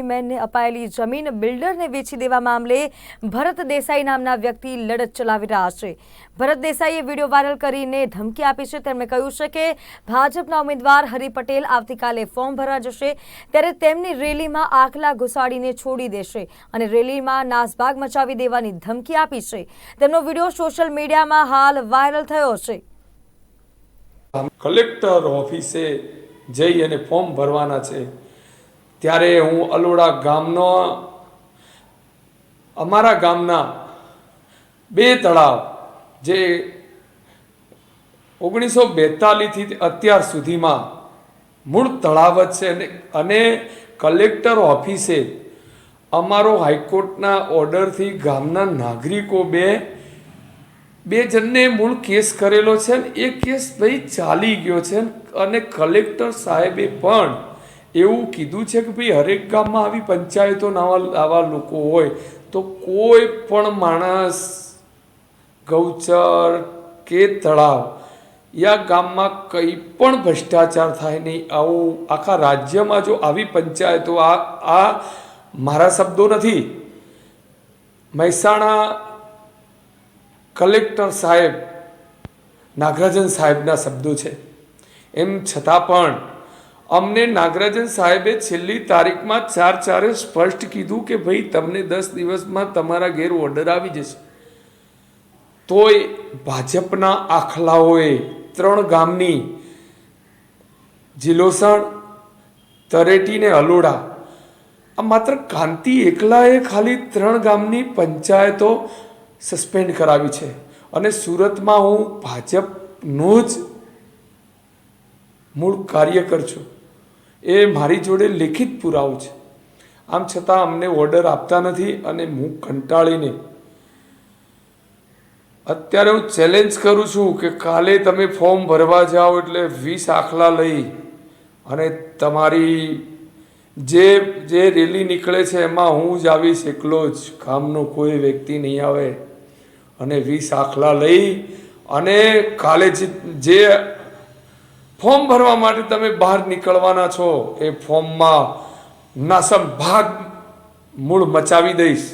મેનને અપાયેલી જમીન બિલ્ડરને વેચી દેવા મામલે ભરત દેસાઈ નામના વ્યક્તિ લડત ચલાવી રહ્યા છે. ભરત દેસાઈએ વીડિયો વાયરલ કરીને ધમકી આપી છે. તેમણે કહ્યું છે કે ભાજપના ઉમેદવાર હરિ પટેલ આવતીકાલે ફોર્મ ભરવા જશે, ત્યારે તેમની રેલીમાં આખલા ઘુસાડીને છોડી દેશે અને રેલીમાં નાસભાગ મચાવી દેવાની ધમકી આપી છે. તેમનો વીડિયો સોશિયલ મીડિયામાં હાલ વાયરલ થયો છે. કલેક્ટર ઓફિસે જઈ અને ફોર્મ ભરવાના છે. ત્યારે હું અલોડા ગામનો, અમારા ગામના બે તળાવ, જે ઓગણીસો બેતાલીસથી અત્યાર સુધીમાં મૂળ તળાવ જ છે અને અને કલેક્ટર ઓફિસે અમારો હાઈકોર્ટના ઓર્ડરથી ગામના નાગરિકો બે બે જણને મૂળ કેસ કરેલો છે ને એ કેસ ભાઈ ચાલી ગયો છે અને કલેક્ટર સાહેબે પણ એવું કીધું છે કે ભાઈ હરેક ગામમાં આવી પંચાયતો આવા લોકો હોય, તો કોઈ પણ માણસ, ગૌચર કે તળાવ યા ગામમાં કંઈ પણ ભ્રષ્ટાચાર થાય નહીં. આવું આખા રાજ્યમાં જો આવી પંચાયતો, આ આ મારા શબ્દો નથી, મહેસાણા કલેક્ટર સાહેબ, નાગરાજન સાહેબના શબ્દો છે. એમ છતાં પણ અમને નાગરાજન સાહેબે છેલ્લી તારીખમાં ચાર ચારે સ્પષ્ટ કીધું કે ભાઈ, તમને દસ દિવસમાં તમારા ઘેર ઓર્ડર આવી જશે. તોય ભાજપના આખલાઓએ ત્રણ ગામની જીલોસણ તરેટી ને અલોડા, આ માત્ર કાંતિ એકલાએ ખાલી ત્રણ ગામની પંચાયતો સસ્પેન્ડ કરાવી છે. અને સુરતમાં હું ભાજપનો જ મૂળ કાર્યકર છું. એ મારી જોડે લેખિત પુરાવો છે. આમ છતાં અમને ઓર્ડર આપતા નથી અને હું કંટાળીને અત્યારે હું ચેલેન્જ કરું છું કે કાલે તમે ફોર્મ ભરવા જાઓ એટલે વીસ આખલા લઈ અને તમારી જે જે રેલી નીકળે છે એમાં હું જ આવીશ એકલો જ. ગામનો કોઈ વ્યક્તિ નહીં આવે. અને વીસ આખલા લઈ અને કાલે જે ફોર્મ ભરવા માટે તમે બહાર નીકળવાના છો, એ ફોર્મમાં નાસમ ભાગ મૂળ મચાવી દઈશ.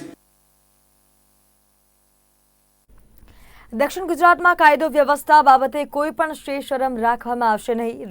દક્ષિણ ગુજરાતમાં કાયદો વ્યવસ્થા બાબતે કોઈ પણ શેષ શરમ રાખવામાં આવશે નહીં.